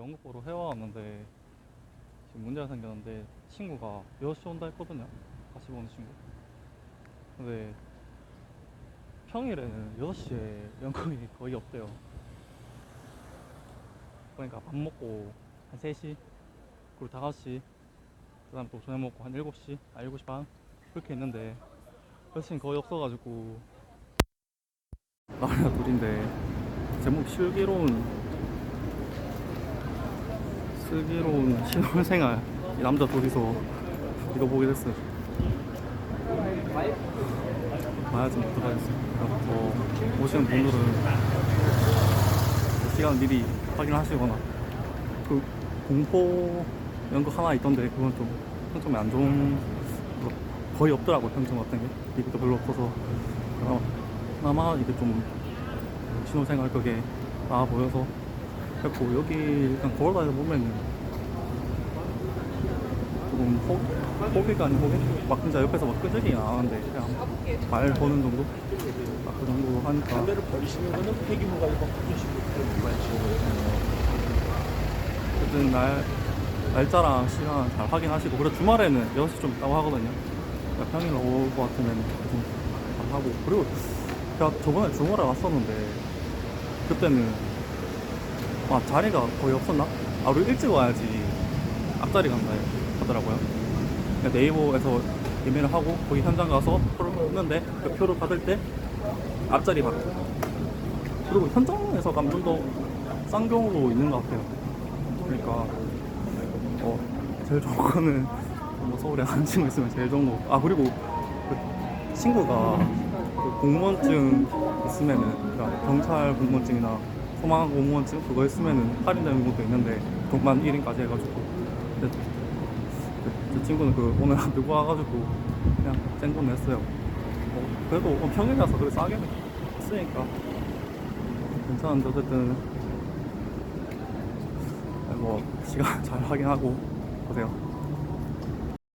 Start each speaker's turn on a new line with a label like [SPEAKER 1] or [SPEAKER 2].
[SPEAKER 1] 연극 보러 해와왔는데 지금 문제가 생겼는데 친구가 6시 온다 했거든요. 같이 보는 친구. 근데 평일에는 6시에 연극이 거의 없대요. 그러니까 밥 먹고 한 3시 그리고 5시 그 다음 또 저녁 먹고 한 7시 아 7시 반? 그렇게 있는데 6시는 거의 없어가지고. 나랑 둘인데 제목 슬기로운 슬기로운 신혼생활 이 남자 둘이서 이거 보게 됐어요. 봐야지 뭐 어떡하겠어요. 뭐 오시는 분들은 시간 미리 확인하시거나 그 공포 연극 하나 있던데 그건 좀 평점이 안 좋은 거 거의 없더라고요 평점 같은 게. 리뷰도 별로 없어서. 어, 아마 이게 좀 신혼생활 그게 나아 보여서 그래고 여기 일단 걸어다니다 보면은 조금 호, 호기가 아닌 호기? 막 진짜 옆에서 막 끄적이 안 하는데 그냥 말 보는 정도? 딱그 정도 하니까
[SPEAKER 2] 담배를 버리시는 거는 폐기물가 이거 바꾸시고
[SPEAKER 1] 어쨌든 날, 날짜랑 시간 잘 확인하시고 그리고 주말에는 6시 좀 있다고 하거든요 그러니까 평일 올것 같으면 좀 하고 그리고 제가 저번에 주말에 왔었는데 그때는 아 자리가 거의 없었나? 아 우리 일찍 와야지 앞자리 간다 하더라고요 네이버에서 예매를 하고 거기 현장 가서 표를 뽑는데 그 표를 받을 때 앞자리 받고 그리고 현장에서 가면 좀 더 싼 경우도 있는 것 같아요 그러니까 어 제일 좋은 거는 뭐 서울에 아는 친구 있으면 제일 좋은 거. 아 그리고 그 친구가 그 공무원증 있으면은 그러니까 경찰 공무원증이나 소방 공무원증 그거 있으면은 할인되는 것도 있는데 돈만 1인까지 해가지고 근데 그, 제 친구는 그 오늘 누구 와가지고 그냥 쨍돈 냈어요. 어, 그래도 어, 평일이라서 그래 싸게 쓰니까 괜찮은데 어쨌든 뭐 시간 잘 확인하고 보세요.